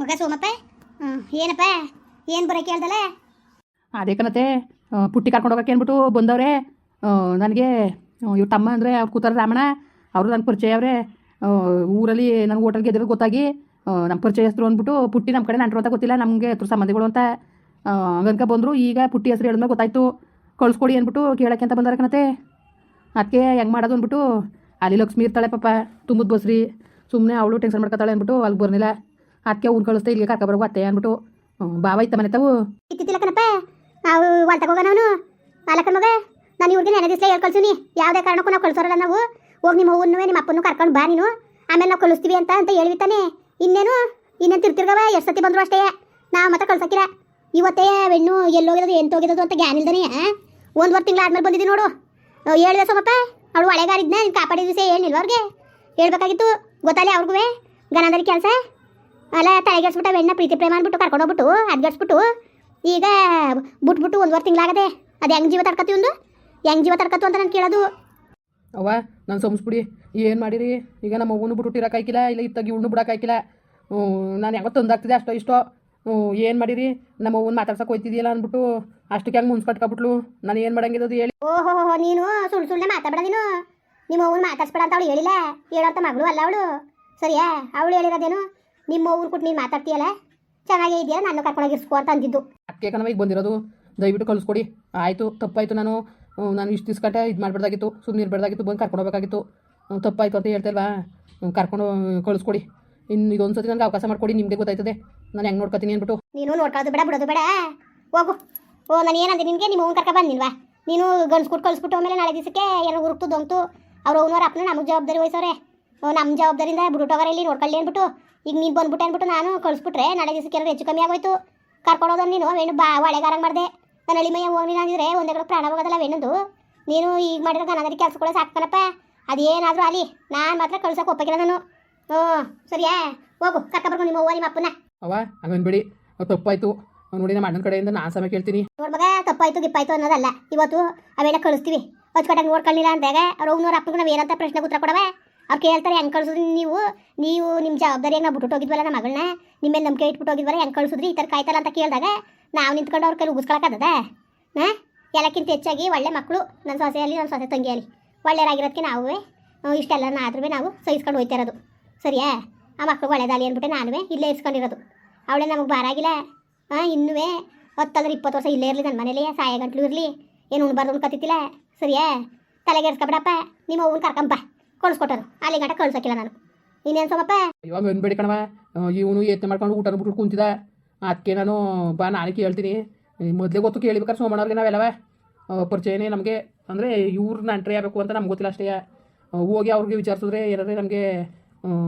ಮಗ ಸೋಮಪ್ಪ? ಏನಪ್ಪ? ಏನು ಬರೋ ಕೇಳ್ದಲ್ಲ ಅದೇ ಕಣತೆ ಪುಟ್ಟಿ ಕರ್ಕೊಂಡು ಹೋಗಕ್ಕೆ ಅಂದ್ಬಿಟ್ಟು ಬಂದವ್ರೆ? ನನಗೆ ಇವ್ರ ತಮ್ಮ ಅಂದರೆ ಅವ್ರು ಕೂತಾರ ರಾಮಣ್ಣ, ಅವರು ನನ್ನ ಪರಿಚಯ ಅವರೇ. ಊರಲ್ಲಿ ನನ್ನ ಹೋಟೆಲ್ಗೆ ಎದುರು ಗೊತ್ತಾಗಿ ನಮ್ಮ ಪರಿಚಯಸ್ಥರು ಅಂದ್ಬಿಟ್ಟು ಪುಟ್ಟಿ ನಮ್ಮ ಕಡೆ ನಂಟರು ಅಂತ ಗೊತ್ತಿಲ್ಲ, ನಮಗೆ ಹತ್ರ ಸಂಬಂಧಿಗಳು ಅಂತ. ಹಂಗನ್ಕ ಬಂದರು, ಈಗ ಪುಟ್ಟಿ ಹೆಸರು ಹೇಳಿದ್ಮೇಲೆ ಗೊತ್ತಾಯ್ತು. ಕಳ್ಸ್ಕೊಡಿ ಅಂದ್ಬಿಟ್ಟು ಕೇಳೋಕ್ಕೆ ಅಂತ ಬಂದಾರೆ ಕಣತೆ. ಅದಕ್ಕೆ ಹೆಂಗೆ ಮಾಡೋದು ಅಂದ್ಬಿಟ್ಟು, ಅಲ್ಲಿ ಲಕ್ಷ್ಮಿ ಇರ್ತಾಳೆ ಪಾಪ, ತುಂಬದ ಬಸ್ರಿ. ಸುಮ್ಮನೆ ಅವಳು ಟೆನ್ಷನ್ ಮಾಡ್ಕೊತಾಳೆ ಅಂದ್ಬಿಟ್ಟು ಅಲ್ಲಿ ಬರ್ನಿಲ್ಲ ಅದಕ್ಕೆ ಊರು ಕಳಿಸ್ತಾ ಇಲ್ಲಿಗೆ ಕರ್ಕೊಬರ್ಗು ಅತ್ತೆ ಅಂದ್ಬಿಟ್ಟು ಬಾವ ಇತ್ತ ಮನೆ ತಾವು. ಕಣಪ್ಪ. ನಾವು ಹೊಲ್ತಕ್ಕೆ ಹೋಗೋಣ ಅವನು. ಮಗ, ನಾನು ಇವ್ರಿಗೆ ನೆನೆ ದಿವಸ ಹೇಳಿ ಕಳ್ಸೀನಿ. ಯಾವುದೇ ಕಾರಣಕ್ಕೂ ನಾವು ಕಳ್ಸೋರಲ್ಲ ನಾವು. ಹೋಗಿ ನಿಮ್ಮ ಅವ್ವನ್ನೂ ನಿಮ್ಮ ಅಪ್ಪನ್ನು ಕರ್ಕೊಂಡು ಬಾ ನೀನು. ಆಮೇಲೆ ನಾವು ಕಳಿಸ್ತೀವಿ ಅಂತ ಅಂತ ಹೇಳಿ ತಾನೆ. ಇನ್ನೇನು? ಇನ್ನೇನು ತಿರ್ತಿರ್ಗವ? ಎಷ್ಟು ಸತಿ ಬಂದ್ರು ಅಷ್ಟೇ. ನಾವು ಮತ್ತೆ ಕಳ್ಸಕ್ಕಿರ ಇವತ್ತೇ ಹೆಣ್ಣು ಎಲ್ಲೋಗಿರೋದು ಎಂತ ಹೋಗಿರೋದು ಅಂತ ಗ್ಯಾನ್ ಇಲ್ದಾನೆ. ಒಂದು ತಿಂಗಳು ಆದ್ಮೇಲೆ ಬಂದಿದ್ದೀನಿ ನೋಡು. ಹೇಳಿದೆ ಸೋಮಪ್ಪ, ಅವಳು ಒಳೆಗಾರಿದ್ನ ನೀನು ಕಾಪಾಡಿದ ದಿವಸ ಹೇಳಿಲ್ವ ಅವ್ರಿಗೆ? ಹೇಳ್ಬೇಕಾಗಿತ್ತು. ಗೊತ್ತಲ್ಲ ಅವ್ರಿಗೂ ಗನಾದಲ್ಲಿ ಕೆಲಸ. ಅಲ್ಲ ತಲೆಗೆಡ್ಸ್ಬಿಟ್ಟು ಅವೆಣ್ಣ ಪ್ರೀತಿ ಪ್ರೇಮ ಅಂದ್ಬಿಟ್ಟು ಕರ್ಕೊಂಡೋಗ್ಬಿಟ್ಟು ಅದ್ಗಡ್ಸ್ಬಿಟ್ಟು ಈಗ ಬಿಟ್ಬಿಟ್ಟು ಒಂದುವರೆ ತಿಂಗಳಾಗದೆ ಅದು ಹೆಂಗ್ ಜೀವ ತಡ್ಕತಿ ಒಂದು ಹೆಂಗ್ ಜೀವ ತಡ್ಕತ್ತು ಅಂತ ನಾನು ಕೇಳೋದು. ಅವ್ವ ನಾನು ಸಂಸ್ಬಿಡಿ ಏನು ಮಾಡಿರಿ? ಈಗ ನಮ್ಮ ಅವ್ವನು ಬಿಟ್ಟು ಇರೋಕ್ಕಾಯ್ಕಿಲ್ಲ ಇಲ್ಲ ಇತ್ತಾಗಿ ಇವ್ನು ಬಿಡೋಕ್ಕಾಯ್ಕಿಲ್ಲ ನಾನು ಯಾವತ್ತು ಒಂದಾಗ್ತಿದೆ ಅಷ್ಟೋ ಇಷ್ಟೋ. ಏನು ಮಾಡಿರಿ? ನಮ್ಮ ಅವ್ವನ ಮಾತಾಡ್ಸಕ್ಕೆ ಹೋಯ್ತಿದ್ಯಲ್ಲ ಅಂದ್ಬಿಟ್ಟು ಅಷ್ಟಕ್ಕೆ ಹಂಗೆ ಮುನ್ಸ್ ಕಟ್ಕೊಬಿಟ್ಲು? ನಾನು ಏನು ಮಾಡಂಗಿರೋದು ಹೇಳಿ. ಓಹೋ ನೀನು ಸುಳ್ಳು ಸುಳ್ಳೆ ಮಾತಾಡಬೇಡ ನೀನು. ನಿಮ್ಮ ಅವ್ವನ ಮಾತಾಡ್ಸ್ಬೇಡ ಅಂತ ಅವಳು ಹೇಳಿಲ್ಲ. ಹೇಳೋಂಥ ಮಗಳು ಅಲ್ಲ ಅವಳು. ಸರಿಯಾ? ಅವಳು ಹೇಳಿರೋದೇನು? ನಿಮ್ಮ ಊರು ಕೊಟ್ಟು ನೀನು ಮಾತಾಡ್ತೀಯಲ್ಲ? ಚೆನ್ನಾಗೇ ಇದೆಯಲ್ಲ ನಾನು ಕರ್ಕೊಂಡೋಗಿ ಇರ್ಸ್ಕೋ ಅಂತ ಅಂದಿದ್ದು. ಅದಕ್ಕೆ ಕಣವ ಈಗ ಬಂದಿರೋದು. ದಯವಿಟ್ಟು ಕಳಿಸ್ಕೊಡಿ. ಆಯಿತು ತಪ್ಪಾಯಿತು ನಾನು ನಾನು ಇಷ್ಟು ದಿವ್ಸ ಇದು ಮಾಡಬಾರ್ದಾಗಿತ್ತು ಸುಮ್ಮನೆ ಇರಬಾರ್ದಾಗಿತ್ತು ಬಂದು ಕರ್ಕೊಂಡು ಹೋಗ್ಬೇಕಾಗಿತ್ತು. ತಪ್ಪಾಯಿತು ಅಂತ ಹೇಳ್ತಲ್ವಾ ಕರ್ಕೊಂಡು ಕಳಿಸ್ಕೊಡಿ. ಇನ್ನು ಇದೊಂದು ಸತಿ ನನಗೆ ಅವಕಾಶ ಮಾಡಿಕೊಡಿ ನಿಮಗೆ ಗೊತ್ತಾಯ್ತದೆ. ನಾನು ಹೆಂಗೆ ನೋಡ್ಕೊತೀನಿ ಅಂದ್ಬಿಟ್ಟು. ನೀನು ನೋಡ್ಕೊಳ್ಳೋದು ಬೇಡ ಬಿಡೋದು ಬೇಡ. ಹೋಗು. ಓ ನಾನು ಏನಂದೆ ನಿನಗೆ? ನಿಮ್ಮ ಕರ್ಕೊ ಕರ್ಕ ಬಂದಿಲ್ವಾ ನೀನು ಗಂಡ್ಸ್ಕೊಟ್ಟು ಕಳಿಸ್ಬಿಟ್ಟು ಆಮೇಲೆ ನಾಳೆ ದಿವಸಕ್ಕೆ ಏನೋ ಉರುಕ್ತು ದೊಂಗ್ತು. ಅವ್ರು ಅವನವ್ರ ಅಪ್ಪನ ನಮಗೆ ಜವಾಬ್ದಾರಿ ವಹಿಸೋರೆ ನಮ್ಮ ಜವಾಬ್ದಾರಿಯಿಂದ ಬಿಡುಟೋಗಾರ ಇಲ್ಲಿ ನೋಡ್ಕೊಳ್ಳಿ ಅಂದ್ಬಿಟ್ಟು. ಈಗ ನೀನು ಬಂದ್ಬಿಟ್ಟೆ ಅಂದ್ಬಿಟ್ಟು ನಾನು ಕಳಿಸ್ಬಿಟ್ರೆ ನಾಳೆ ದಿವಸಕ್ಕೆ ಏನಾದ್ರು ಹೆಚ್ಚು ಕಮ್ಮಿ ಆಗೋಯ್ತು. ಕರ್ಕೊಂಡೋದ ನೀನು? ವೇಣು ಬಾ ಒಳೆಗಾರಂಗೆ ಮಾಡಿದೆ. ನನ್ನ ಅಳಿಮಯ್ಯ ಮೈಯ ಹೋಗಿ ಅಂದಿದ್ರೆ ಒಂದೇ ಕಡೆ ಪ್ರಾಣ ಹೋಗೋದಲ್ಲ ವೇಣಂದು. ನೀನು ಈಗ ಮಾಡಿರೋ ಗನದರಿ ಕೆಲಸಗಳು ಸಾಕ್ತಾನಪ್ಪ ಅದೇನಾದರೂ ಅಲ್ಲಿ ನಾನು ಮಾತ್ರ ಕಳ್ಸೋಕೆ ಒಪ್ಪಕ್ಕಿಲ್ಲ ನಾನು. ಹ್ಞೂ ಸರಿಯಾ? ಹೋಗು ಕರ್ಕೊಬರ್ಗು ನಿಮ್ಮ ಅವ್ವ ನಿಮ್ಮ ಅಪ್ಪನ ಅವ ಹಂಗನ್ಬೇಡಿ ತಪ್ಪಾಯಿತು. ನೋಡಿ ನಮ್ಮ ಅಣ್ಣನ ಕಡೆಯಿಂದ ನಾನು ಸಮಯ ಕೇಳ್ತೀನಿ. ನೋಡ್ ಮಗ ತಪ್ಪಾಯ್ತು ಗಿಪ್ಪಾಯ್ತು ಅನ್ನೋದಲ್ಲ. ಇವತ್ತು ಅವೆಲ್ಲ ಕಳಿಸ್ತೀವಿ. ಅಚ್ಚುಕಟ್ಟಾಗಿ ನೋಡ್ಕೊಳ್ಳಿಲ್ಲ ಅಂದಾಗ ಅವ್ರ ನೋಡಿ ಅಪ್ಪನಿಗೆ ನಾವು ಏನಂತ ಪ್ರಶ್ನೆ ಉತ್ತರ ಕೊಡವ? ಅವ್ರು ಕೇಳ್ತಾರೆ, ಹೆಂಗೆ ಕಳ್ಸಿದ್ರಿ ನೀವು? ನೀವು ನಿಮ್ಮ ಜವಾಬ್ದಾರಿಯಾಗಿ ನಾವು ಬಿಟ್ಟು ಹೋಗಿದ್ವಲ್ಲ ನಮ್ಮ ಮಗಳನ್ನ ನಿಮ್ಮ ಮೇಲೆ ನಂಬಿಕೆ ಇಟ್ಬಿಟ್ಟು ಹೋಗಿದ್ವಲ್ಲ, ಹೆಂಗೆ ಕಳ್ಸಿದ್ರಿ? ಈ ಥರ ಕಾಯ್ತಲ್ಲ ಅಂತ ಕೇಳಿದಾಗ ನಾವು ನಿಂತ್ಕೊಂಡು ಅವ್ರ ಕೈ ಉಗಿಸ್ಕೊಳಕ್ಕಾಗದ ಎಲ್ಲಕ್ಕಿಂತ ಹೆಚ್ಚಾಗಿ ಒಳ್ಳೆ ಮಕ್ಕಳು ನನ್ನ ಸೊಸೆಯಲ್ಲಿ ನನ್ನ ಸೊಸೆ ತಂಗಿಯಲ್ಲಿ. ಒಳ್ಳೆಯರಾಗಿರೋದಕ್ಕೆ ನಾವೇ. ಇಷ್ಟೆಲ್ಲ ಆದ್ರೂ ನಾವು ಸಹಿಸ್ಕೊಂಡು ಹೋಯ್ತಾ ಇರೋದು ಸರಿಯಾ? ಆ ಮಕ್ಕಳು ಒಳ್ಳೇದಾಗಲಿ ಅಂದ್ಬಿಟ್ಟು ನಾನು ಇಲ್ಲೇ ಇಸ್ಕೊಂಡಿರೋದು ಅವಳೇ ನಮಗೆ ಬಾರಾಗಿಲ್ಲ ಹಾಂ ಇನ್ನೂ ಹತ್ತಂದ್ರೆ ಇಪ್ಪತ್ತು ವರ್ಷ ಇಲ್ಲೇ ಇರಲಿ ನನ್ನ ಮನೇಲಿ, ಸಾಯ ಗಂಟ್ಲು ಇರಲಿ. ಏನು ಉಣ್ಬಾರ್ದು ಅನ್ಕೋತಿತ್ತಿಲ್ಲ ಸರಿಯಾ? ತಲೆಗೆ ತಲೆಗೆಡ್ಸ್ಕೊಬೇಡಪ್ಪ ನಿಮ್ಮ ಅವ್ನ ಕರ್ಕೊಂಬ ಕಳ್ಸ್ಕೊಟ್ಟರು ಅಲ್ಲಿ ಗಂಟ ನಾನು. ಇನ್ನೇನು ಸೋಮಪ್ಪ ಇವಾಗ ಅನ್ಬೇಡಿ ಕಣವ ಇವನು ಯತ್ನೆ ಮಾಡ್ಕೊಂಡು ಊಟ ಬಿಟ್ಟು ಕುಂತಿದ್ದ ಅದಕ್ಕೆ ನಾನು ಬಾ ನಾಳೆ ಕೇಳ್ತೀನಿ. ಮೊದಲೇ ಗೊತ್ತು ಕೇಳಿಬೇಕಾದ್ರೆ ಸೋಮಣ್ಣವ್ರಿಗೆ ನಾವೆಲ್ಲವ? ಪರಿಚಯನೇ ನಮಗೆ. ಅಂದರೆ ಇವ್ರನ್ನ ಎಂಟ್ರಿ ಆಗಬೇಕು ಅಂತ ನಮ್ಗೆ ಗೊತ್ತಿಲ್ಲ ಅಷ್ಟೇ. ಹೋಗಿ ಅವ್ರಿಗೆ ವಿಚಾರಿಸಿದ್ರೆ ಏನಾದ್ರೆ ನಮಗೆ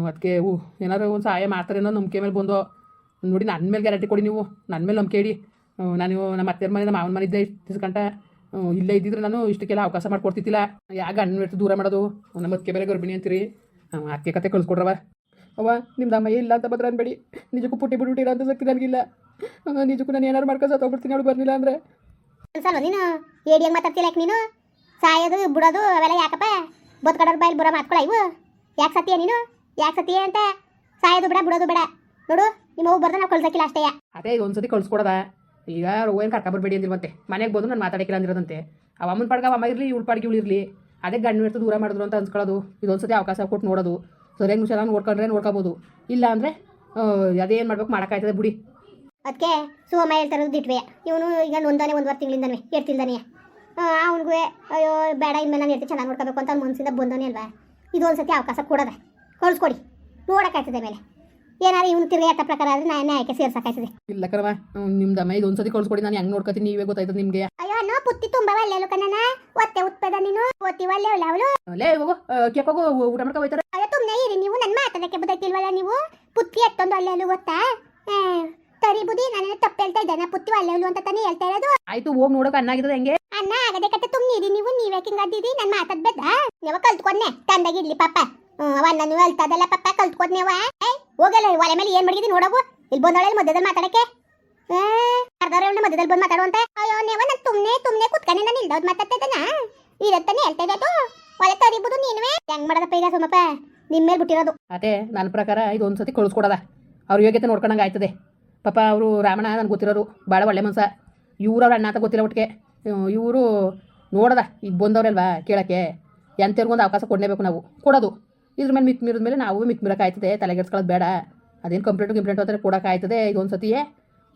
ಅದಕ್ಕೆ ಏನಾದ್ರು ಒಂದು ಸಹಾಯ ಮಾಡ್ತಾರೆ ಅನ್ನೋ ನಂಬಿಕೆ ಮೇಲೆ ಬಂದು. ನೋಡಿ ನನ್ನ ಮೇಲೆ ಗ್ಯಾರಂಟಿ ಕೊಡಿ ನೀವು. ನನ್ನ ಮೇಲೆ ನಂಬಿಕೆ ಇಡಿ. ನಾನು ನಮ್ಮ ಅತ್ತೆ ಮನೆ ನಮ್ಮ ಮಾವನ ಮನೆ ಇದ್ದೆ ಇಷ್ಟು ಗಂಟ. ಇಲ್ಲೇ ಇದ್ದಿದ್ರೆ ನಾನು ಇಷ್ಟಕ್ಕೆಲ್ಲ ಅವಕಾಶ ಮಾಡ್ಕೊಡ್ತಿದ್ದಿಲ್ಲ. ಯಾಕೆ ಅಣ್ಣ ಇಟ್ಟು ದೂರ ಮಾಡೋದು? ನಮ್ಮ ಅದಕ್ಕೆ ಬೇರೆ ಗರ್ಭಿಣಿ ಅಂತೀರಿ. ಅದಕ್ಕೆ ಕತೆ ಕಳಿಸ್ಕೊಡ್ರವ. ಅವ್ವ ನಿಮ್ದು ಅಮ್ಮ ಇಲ್ಲ ಅಂತ ಬದ್ರ ಅನ್ಬೇಡಿ. ನಿಜಕ್ಕೂ ಪುಟ್ಟಿ ಬಿಡ್ಬಿಟ್ಟಿರ ಅಂತ ಶಕ್ತಿ ನನಗಿಲ್ಲ. ನಿಜಕ್ಕೂ ನಾನು ಏನಾರು ಮಾಡ್ಕೊಂಡು ಸತ್ತೋಗ್ಬಿಡ್ತೀನಿ ಅವಳು ಬರಲಿಲ್ಲ ಅಂದರೆ. ಅನ್ಸಲ್ವ ನೀನು? ಏಡಿಯ ಮಾತಾಡ್ತಿಲ್ಲ ಯಾಕೆ ನೀನು? ಸಾಯೋದು ಬಿಡೋದು ಅವೆಲ್ಲ ಯಾಕಪ್ಪ? ಬದುಕಡೋರ್ ಬಾಯಿ ಬರೋ ಮಾತ್ಕೊಳ ಇವು? ಯಾಕೆ ಸತ್ಯ ನೀನು? ಯಾಕೆ ಸತ್ಯ ಅಂತ? ಸಾಯೋದು ಬೇಡ ಬಿಡೋದು ಬೇಡ. ನೋಡು ನಿಮ್ಮ ಅವ್ವ ಬರ್ದ ನಾವು ಕಳ್ಸಕ್ಕಿಲ್ಲ ಅಷ್ಟೇ. ಅದೇ ಒಂದ್ಸತಿ ಸತಿ ಕಳಿಸ್ಕೊಡದ. ಈಗ ಏನು ಕರ್ಕೊಬರ್ಬೇಡಿ ಮತ್ತೆ. ಮನೆಗೆ ಬಂದು ನಾನು ಮಾತಾಡಕ್ಕಿಲ್ಲ ಅಂದಿರೋದಂತೆ. ಅವ ಅಮ್ಮನ ಪಾಡ್ಗೆ ಅವ ಇರಲಿ, ಇವಳು ಪಾಡ್ಗೆ ಇರಲಿ. ಅದೇ ಗಂಡು ಇರ್ತದೆ ದೂರ ಮಾಡಿದ್ರು ಅಂತ ಅನ್ಸ್ಕೊಳ್ಳೋದು. ಇದೊಂದು ಸತಿ ಅವಕಾಶ ಕೊಟ್ಟು ನೋಡೋದು. ಸರಿಯಾಗಿ ಚೆನ್ನಾಗಿ ನೋಡ್ಕೊಂಡ್ರೆ ನೋಡ್ಕೋಬೋದು. ಇಲ್ಲ ಅಂದರೆ ಅದೇನು ಮಾಡ್ಬೇಕು ಮಾಡೋಕ್ಕಾಯ್ತದೆ ಬಿಡಿ. ಅದಕ್ಕೆ ಸುಮ್ಮ ಹೇಳ್ತಾರದು ದಿಟ್ವೆ. ಇವನು ಈಗ ನೊಂದಾನೆ ವಾರ ತಿಂಗಳಿಂದನೇ ಎಡ್ತಿಲ್ದಾನೆ ಅವ್ನಿಗೂ, ಅಯ್ಯೋ, ಬೇಡ, ಇನ್ಮೇಲೆ ನಾನು ಎಡ್ತಿ ಚೆನ್ನಾಗಿ ನೋಡ್ಕೋಬೇಕು ಅಂತ ಮನಸ್ಸಿಂದ ಬಂದವನೇ ಅಲ್ವಾ. ಇದೊಂದು ಸತಿ ಅವಕಾಶ ಕೊಡೋದೆ. ಕಳ್ಸ್ಕೊಡಿ. ನೋಡೋಕ್ಕಾಯ್ತದೆ ಮೇಲೆ. ಏನಾದ್ರು ಇವನು ತಿರ್ಗಿ ಪ್ರಕಾರ ಆದ್ರೆ ನಾನು ನ್ಯಾಯಕ್ಕೆ ಸೇರ್ಸಕ್ಕಾಯ್ತದೆ ಇಲ್ಲ ಕಣವ ನಿಮ್ದು ಅಮ್ಮ ಇದು ಒಂದ್ಸತಿ ಕಳಿಸ್ಕೊಡಿ ನಾನು ಹೆಂಗ್ ನೋಡ್ಕೊತೀನಿ ನೀವೇ ಗೊತ್ತಾಯ್ತದೆ ನಿಮ್ಗೆ. ಅಯ್ಯೋ ಅಣ್ಣ ಪುತ್ತಿ ತುಂಬಾ ಒಳ್ಳೆ ಕಣ್ಣ ಒತ್ತೆ ಉತ್ಪದ ನೀನು ಒತ್ತಿ ಒಳ್ಳೆ ಅವಳು. ಲೇ ಹೋಗು ಊಟ ಮಾಡ್ಕೊ ಹೋಯ್ತಾರೆ. ಅಯ್ಯೋ ಇರಿ ನೀವು ನನ್ನ ಮಾತಾಡಕ್ಕೆ ಬದಕಿಲ್ವಲ್ಲ ನೀವು? ಪುತ್ತಿ ಎತ್ತೊಂದು ಒಳ್ಳೆ ಗೊತ್ತಾ? ಸರಿ ಬುದಿ ನಾನು ತಪ್ಪು ಹೇಳ್ತಾ ಇದ್ದೆ ಪುತ್ತಿ ಒಳ್ಳೆ ಅಂತ ತಾನೇ ಹೇಳ್ತಾ ಇರೋದು. ಆಯ್ತು ಹೋಗಿ ನೋಡೋಕೆ ಅನ್ನಾಗಿರೋದು ಹೆಂಗೆ? ಅಣ್ಣ ಆಗದೆ ಕತ್ತೆ ತುಮ್ನಿರಿ ನೀವು ನೀವೇ ಹಿಂಗದ್ದಿರಿ ನನ್ನ ಮಾತಾಡ್ಬೇಡ ನೀವು ಕಲ್ತ್ಕೊಂಡೆ ತಂದಾಗಿರ್ಲಿ ಪಾಪ. ಅವನ್ನ ನೀವು ಹೇಳ್ತದಲ್ಲ ಪಾಪ ಕಲ್ತ್ಕೊಂಡ್ನೇವ ಹೋಗಲ್ಲ, ಒಲೆ ಮೇಲೆ ಏನ್ ಮಾಡಿದ್ರಿ ನೋಡವು ಇಲ್ಲಿ ಬಂದವಳೆ ಮಧ್ಯದಲ್ಲಿ ಮಾತಾಡಕ್ಕೆ? ಅರ್ಧವ್ರ ಮಧ್ಯದಲ್ಲಿ ಬಂದು ಮಾತಾಡುವಂತೆ ಅಯ್ಯೋ, ನೀವು ನಾನು ತುಮ್ನೆ ತುಮ್ನೆ ಕುತ್ಕನೆ ನಾನು ಇಲ್ದವ್ದು ಮಾತಾಡ್ತಿದ್ದಾನ? ಇರತ್ತಾನೆ ಹೇಳ್ತಾ ಇದ್ದು ಒಲೆ ತರಿಬೋದು ನೀನುವೆ. ಹೆಂಗ್ ಮಾಡೋದಪ್ಪ ಈಗ ಸೋಮಪ್ಪ? ನಿಮ್ಮ ಮೇಲೆ ಬಿಟ್ಟಿರೋದು. ಅದೇ ನನ್ನ ಪ್ರಕಾರ ಇದು ಒಂದು ಸತಿ ಕಳಿಸ್ಕೊಡದ. ಅವ್ರ ಯೋಗ್ಯತೆ ನೋಡ್ಕೊಂಡಂಗೆ ಆಯ್ತದೆ. ಪಾಪ ಅವರು ರಾಮಣ್ಣ ನನ್ಗೆ ಗೊತ್ತಿರೋರು. ಭಾಳ ಒಳ್ಳೆ ಮನ್ಸ. ಇವ್ರು ಅವ್ರ ಅಣ್ಣ ಅಂತ ಗೊತ್ತಿಲ್ಲ ಒಟ್ಟಿಗೆ ಇವರು ನೋಡದ. ಈಗ ಬಂದವ್ರಲ್ವಾ ಕೇಳೋಕ್ಕೆ? ಎಂಥವ್ರಿಗೊಂದು ಅವಕಾಶ ಕೊಡಲೇಬೇಕು ನಾವು. ಕೊಡೋದು. ಇದ್ರ ಮೇಲೆ ಮಿತ್ ಮೀರಿದ ಮೇಲೆ ನಾವು ಮಿತ್ ಮೀರಕ್ಕಾಯ್ತದೆ ತಲೆಗೆಡ್ಸ್ಕೊಳ್ಳೋದು ಬೇಡ. ಅದೇನು ಕಂಪ್ಲೇಂಟು ಗಿಂಪ್ಲೇಂಟು ಹೋದರೆ ಕೊಡೋಕ್ಕಾಯ್ತದೆ ಇದೊಂದು ಸತಿಯೇ.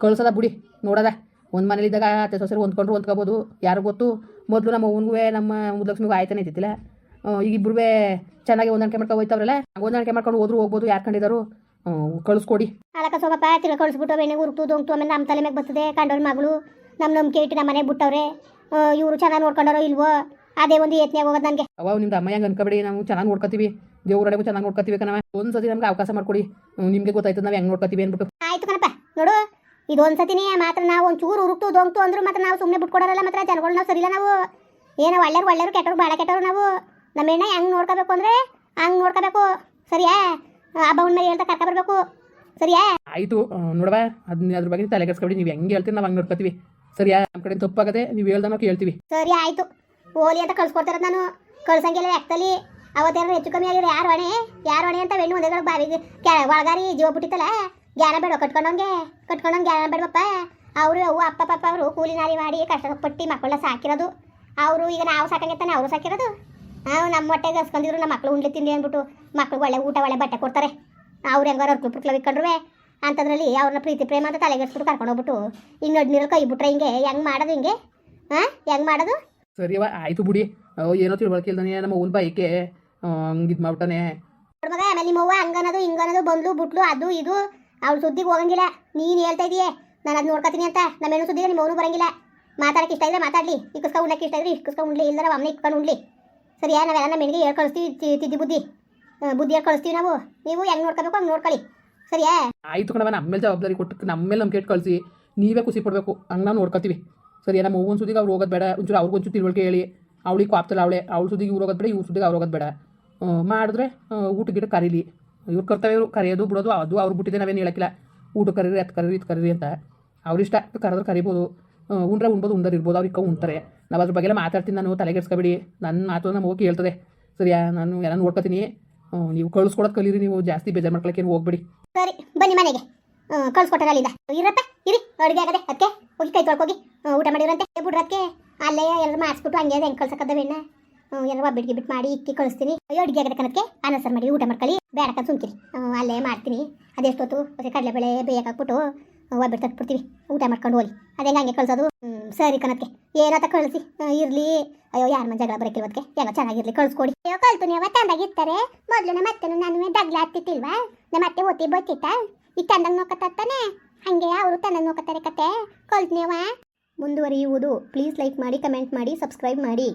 ಕಳ್ಸೋದ ಬಿಡಿ ನೋಡೋದ. ಒಂದು ಮನೇಲಿದ್ದಾಗ ಅತ್ತೆ ಸೊಸೆರು ಹೊಂದ್ಕೊಂಡ್ರು ಹೊಂದ್ಕೋಬೋದು. ಯಾರು ಗೊತ್ತು. ಮೊದಲು ನಮ್ಮ ಅವ್ವನಿಗೂ ನಮ್ಮ ಮುದ್ಲಕ್ಷ್ಮಿಗೂ ಆಯ್ತಾನೆ ಇದ್ದಿಲ್ಲ ಈಗ ಇಬ್ಬರು ಚೆನ್ನಾಗಿ ಹೊಂದಾಣಿಕೆ ಮಾಡ್ಕೊಂಡು ಹೋಯ್ತವ್ರಲ್ಲ ಹೊಂದಾಣಿಕೆ ಮಾಡ್ಕೊಂಡು ಹೋದ್ರು ಹೋಗ್ಬೋದು ಯಾರು ಕಂಡಿದ್ದಾರು ಕಳಿಸ್ಕೊಡಿ. ಅಲಕ ಸೋಮಪ್ಪ ತಿರ್ಗ ಕಳಿಸ್ಬಿಟ್ಟು ಬೆಣ್ಣೆ ಉರುಕ್ತು ದೊಂಕ್ತು ಆಮೇಲೆ ನಮ್ಮ ತಲೆ ಮ್ಯಾಗ ಬರ್ತದೆ ಕಂಡವ್ರ ಮಗಳು. ನಮ್ಮ ನಮ್ಮ ಕೇಟಿ ನಮ್ಮ ಮನೆಗೆ ಬಿಟ್ಟವ್ರೆ ಇವರು ಚೆನ್ನಾಗಿ ನೋಡ್ಕೊಂಡಾರೋ ಇಲ್ವೋ? ಅದೇ ಒಂದು ಯತ್ನೆ ಹೋಗೋದು ನನಗೆ. ಅವ ನಿಮ್ದು ಅಮ್ಮ ಹೆಂಗೆ ಅನ್ಕೋಬೇಡಿ ನಾವು ಚೆನ್ನಾಗಿ ನೋಡ್ಕೊತೀವಿ. ದೇವ್ರಡೆಗೂ ಚೆನ್ನಾಗಿ ನೋಡ್ಕೊತೀವಿ ಕಣವ ಒಂದ್ಸತಿ ನಮ್ಗೆ ಅವಕಾಶ ಮಾಡ್ಕೊಡಿ. ನಿಮಗೆ ಗೊತ್ತಾಯ್ತು ನಾವು ಹೆಂಗ್ ನೋಡ್ಕೊತೀವಿ ಅಂದ್ಬಿಟ್ಟು. ಆಯ್ತು ಕಣಪ್ಪ ನೋಡು. ಇದೊಂದ್ಸತಿನೇ ಮಾತ್ರ ನಾವು ಒಂಚೂರು ಚೂರು ಉರುಕ್ತು ದೊಂಗ್ತು ಅಂದ್ರು ಮಾತ್ರ ನಾವು ಸುಮ್ಮನೆ ಬಿಟ್ಕೊಡೋರಲ್ಲ ಮಾತ್ರ ಜನಗಳು ನಾವು ಸರಿಲ್ಲ ನಾವು. ಏನೋ ಒಳ್ಳೆಯವ್ರು ಒಳ್ಳೆಯರು ಕೆಟ್ಟರು ಭಾಳ ಕೆಟ್ಟರು ನಾವು. ನಮ್ಮ ಎಣ್ಣೆ ಹೆಂಗ್ ನೋಡ್ಕೋಬೇಕು ಅಂದ್ರೆ ಹಂಗ್ ನೋಡ್ಕೋಬೇಕು. ಸರಿಯಾ? ಹಬ್ಬ ಹುಣ್ಣಿಮೆ ಹೇಳ್ತಾ ಕರ್ಕ ಬರಬೇಕು. ಸರಿಯಾ? ಆಯ್ತು ನೋಡವ ಅದನ್ನ ಅದ್ರ ಬಗ್ಗೆ ತಲೆ ಕೆಡ್ಸ್ಕೊಬಿಡಿ ನೀವು ಹೆಂಗ್ ಹೇಳ್ತೀರಿ ನಾವು ಹಂಗ್ ನೋಡ್ಕೊತೀವಿ. ಸರಿಯಾ? ನಮ್ ಕಡೆ ತಪ್ಪಾಗದೆ ನೀವು ಹೇಳ್ದ ನಾವು ಕೇಳ್ತೀವಿ ಸರಿ ಆಯ್ತು. ಓಲಿ ಅಂತ ಕಳ್ಸ್ಕೊಡ್ತಾರ ನಾನು. ಕಳ್ಸಂಗಿಲ್ಲ ಯಾಕ್ತಲ್ಲಿ ಅವತ್ತೇನಾದ್ರು ಹೆಚ್ಚು ಕಮ್ಮಿ ಆಗಿದ್ರೆ ಯಾರು ಹೊಣೆ? ಯಾರು ಹೊಣೆ ಅಂತ ಬೆಣ್ಣು ಒಂದೇಗಳು ಬಾವಿಗೆ ಒಳಗಾರಿ ಜೀವ ಬಿಟ್ಟಿತ್ತಲ್ಲ ಗ್ಯಾರ ಬೇಡ ಕಟ್ಕೊಂಡಂಗೆ ಕಟ್ಕೊಂಡಂಗೆ ಜ್ಞಾನ ಬೇಡಪ್ಪ ಅವರು ಅವು ಅಪ್ಪ ಪಪ್ಪ ಅವರು ಕೂಲಿ ನಾರಿ ಮಾಡಿ ಕಷ್ಟಪಟ್ಟು ಮಕ್ಕಳನ್ನ ಸಾಕಿರೋದು. ಅವರು ಈಗ ನಾವು ಸಾಕಂಗೆ ತಾನೆ ಅವರು ಸಾಕಿರೋದು. ನಾವು ನಮ್ಮ ಹೊಟ್ಟೆಗೆ ಹಸ್ಕೊಂಡಿದ್ರು, ನಮ್ಮ ಮಕ್ಕಳು ಉಂಡ್ಲಿ ತಿಂಡಿ ಅಂದ್ಬಿಟ್ಟು ಮಕ್ಳಿಗೆ ಒಳ್ಳೆ ಊಟ, ಒಳ್ಳೆ ಬಟ್ಟೆ ಕೊಡ್ತಾರೆ. ಅವ್ರು ಹೆಂಗಾರು ಅವ್ರು ಪುಟ್ಲ ಇಕ್ಕೊಂಡ್ರುವೆ ಅಂಥದ್ರಲ್ಲಿ ಅವ್ರನ್ನ ಪ್ರೀತಿ, ಪ್ರೇಮ ಅಂತ ತಲೆಗೆಡ್ಸ್ಬಿಟ್ಟು ಕರ್ಕೊಂಡು ಹೋಗ್ಬಿಟ್ಟು ಹಿಂಗೆ ನೋಡಿ ನೀರು ಕೈ ಬಿಟ್ರೆ ಹಿಂಗೆ ಹೆಂಗೆ ಮಾಡೋದು ಹಿಂಗೆ? ಹಾಂ ಹೆಂಗೆ ಮಾಡೋದು? ಸರಿ ಆಯಿತು ಬಿಡಿ. ಏನೋ ತಿಳ್ಕೊಳಕ್ಕೆ ಇಲ್ದಾನೆ ನಮ್ಮ ಊನ್ ಹಂಗೆ ಇದು ಮಾಡ್ಬಿಟ್ಟಾನೆ ಮಗ ಆಮೇಲೆ ನಿಮ್ಮವ್ವ ಹಂಗನದು ಹಿಂಗನದು ಬಂದ್ಲು ಬಿಟ್ಲು ಅದು ಇದು ಅವ್ಳ ಸುದ್ದಿಗೆ ಹೋಗಂಗಿಲ್ಲ. ನೀನು ಹೇಳ್ತಾ ಇದೀಯೇ ನಾನು ಅದು ನೋಡ್ಕೊತೀನಿ ಅಂತ. ನಮ್ಮ ಸುದ್ದಿಗೆ ನಿಮ್ಮ ಅವನು ಬರಂಗಿಲ್ಲ. ಮಾತಾಡಕ್ಕೆ ಇಷ್ಟ ಇದ್ರೆ ಮಾತಾಡ್ಲಿ ಇಕ್ಕಸ್ಕೊಂಡು ಉಣ್ಣಕ್ಕೆ ಇಷ್ಟ ಇದ್ರೆ ಇಕ್ಕಸ್ಕೊಂಡು ಉಣ್ಲಿ ಇಲ್ಲರ ಅಮ್ಮನ ಇಟ್ಕೊಂಡು ಉಣ್ಲಿ. ಸರಿಯಾ ನಾವೆಲ್ಲ ನಮ್ಮ ಹೆಣ್ಣಿಗೆ ಹೇಳ್ಕೊಳಿಸ್ತೀವಿ ತಿದ್ದಿ ಬುದ್ಧಿ. ಬುದ್ಧಿ ಕಳಿಸ್ತೀವಿ ನಾವು. ನೀವು ಹೆಂಗೆ ನೋಡ್ಕೋಬೇಕು ಹಂಗೆ ನೋಡ್ಕೊಳ್ಳಿ. ಸರಿಯಾ? ಆಯ್ತು ಕಣವ ನಮ್ಮ ಮೇಲೆ ಜವಾಬ್ದಾರಿ ಕೊಟ್ಟು ನಮ್ಮ ಮೇಲೆ ನಮ್ಮ ಕೇಟ್ ಕಳಿಸಿ. ನೀವೇ ಖುಷಿ ಪಡಬೇಕು ಹಂಗೆ ನಾವು ನೋಡ್ಕೊತೀವಿ. ಸರಿಯಾ ನಮ್ಮ ಒಂದು ಸುದ್ದಿಗೆ ಅವ್ರು ಹೋಗೋದು ಬೇಡ. ಒಂಚೂರು ಅವ್ರಿಗೆ ಒಂಚೂರು ತಿಳುವಳಿಕೆ ಹೇಳಿ. ಅವಳಿಗೆ ಕಾಪ್ತಲ್ಲ ಅವಳೆ ಅವಳು ಸುದ್ದಿಗೆ ಇವ್ರು ಹೋಗೋದು ಬೇಡ ಇವ್ರ ಸುದ್ದಿಗೆ ಅವ್ರು ಹೋಗೋದು ಬೇಡ. ಮಾಡಿದ್ರೆ ಊಟ ಗಿಡ ಕರೀಲಿ. ಇವ್ರು ಕರ್ತವ್ಯ ಕರೆಯೋದು, ಬಿಡೋದು, ಅದು ಅವ್ರು ಬಿಟ್ಟಿದೆ ನಾವೇನು ಹೇಳಕ್ಕಿಲ್ಲ. ಊಟ ಕರೀರಿ, ಅದು ಕರೀರಿ, ಇದು ಕರೀರಿ ಅಂತ. ಅವ್ರಿಷ್ಟ ಕರೆದ್ರೆ ಕರಿಬೋದು. ಉಂಡ್ರೆ ಉಣ್ಬೋದು, ಉಂಡರ್ ಇರ್ಬೋದು ಅವ್ರಿಗೆ ಉಣ್ತಾರೆ. ನಾವು ಅದ್ರ ಬಗ್ಗೆ ಮಾತಾಡ್ತೀನಿ ನಾನು ತಲೆಗೆಡ್ಸ್ಕೊಬೇಡಿ ನನ್ನ ಮಾತು ನಮ್ಮ ಹೋಗಿ ಹೇಳ್ತದೆ. ಸರಿಯಾ? ನಾನು ಎಲ್ಲ ನೋಡ್ಕೊತೀನಿ. ನೀವು ಕಳಿಸ್ಕೊಡೋದು ಕಲೀರಿ, ನೀವು ಜಾಸ್ತಿ ಬೇಜಾರು ಮಾಡ್ಕೊಳಕ್ಕೆ ಹೋಗ್ಬೇಡಿ. ಸರಿ, ಬನ್ನಿ ಮನೆಗೆ. ಕಳ್ಸ್ಕೊಟ್ಟಾರ ಅಲ್ಲಿಂದ. ಇರಪ್ಪ ಇರಿ, ಅಡುಗೆ ಆಗದೆ ಅದಕ್ಕೆ ಹೋಗಿ ಕೈ ತೊಳ್ಕೋಗಿ ಊಟ ಮಾಡಿರಂತೆ ಬಿಡ್ರಕ್ಕೆ ಅಲ್ಲೇ ಎಲ್ಲರೂ ಮಾಡಿಸ್ಬಿಟ್ಟು ಹಂಗೆ ಹೆಂಗೆ ಕಳ್ಸಕ್ಕದ ಬೆಣ್ಣ ಎಲ್ಲ ಒಬ್ಬಿಟ್ಟು ಬಿಟ್ಟು ಮಾಡಿ ಇಕ್ಕಿ ಕಳಿಸ್ತೀನಿ. ಅಯ್ಯೋ, ಅಡುಗೆ ಆಗದ ಕನಕ್ಕೆ ಮಾಡಿ ಊಟ ಮಾಡ್ಕೊಳ್ಳಿ. ಬೇಡಕ್ಕ ಸುಮ್ಕಿರಿ. ಅಲ್ಲೇ ಮಾಡ್ತೀನಿ. ಅದೆಷ್ಟೊತ್ತು? ಮತ್ತೆ ಕಡಲೆಬೇಳೆ ಬೇಯಕ್ಕೆ ಒಬ್ಬಿಟ್ಟು ತಟ್ಬಿಡ್ತೀವಿ. ಊಟ ಮಾಡ್ಕೊಂಡು ಹೋಗಿ. ಅದೇ ಹಂಗೆ ಕಳ್ಸೋದು. ಸರಿ ಕನಕ್ಕೆ ಏನತ್ತ ಕಳಿಸಿ. ಇರಲಿ. ಅಯ್ಯೋ, ಯಾರ ಮನೆ ಜಗಳ ಬರಕ್ಕಿಲ್ವದಕ್ಕೆ ಏನೋ ಚೆನ್ನಾಗಿರ್ಲಿ, ಕಳಿಸ್ಕೊಡಿ. ಅಯ್ಯೋ ಕಲ್ತು ನೀವು ತಂದಾಗಿರ್ತಾರೆ. ಮೊದಲು ನಮ್ಮ ಅತ್ತೆನು ನಾನು ದಗ್ಲ ಹತ್ತಿತ್ತಿಲ್ವಾ ನಮ್ಮ ಅತ್ತೆ ಓತಿ ಬತ್ತಿತ್ತ ಈ ತಂದಾಗ ನೋಕತ್ತಾನೆ ಹಂಗೆ ಅವರು ತಂದಾಗ ನೋಕತ್ತಾರೆ ಕತೆ. ಕಲ್ತ್ ನೀವ ಮುಂದುವರಿಯುವುದು. ಪ್ಲೀಸ್ ಲೈಕ್ ಮಾಡಿ, ಕಮೆಂಟ್ ಮಾಡಿ, ಸಬ್ಸ್ಕ್ರೈಬ್ ಮಾಡಿ.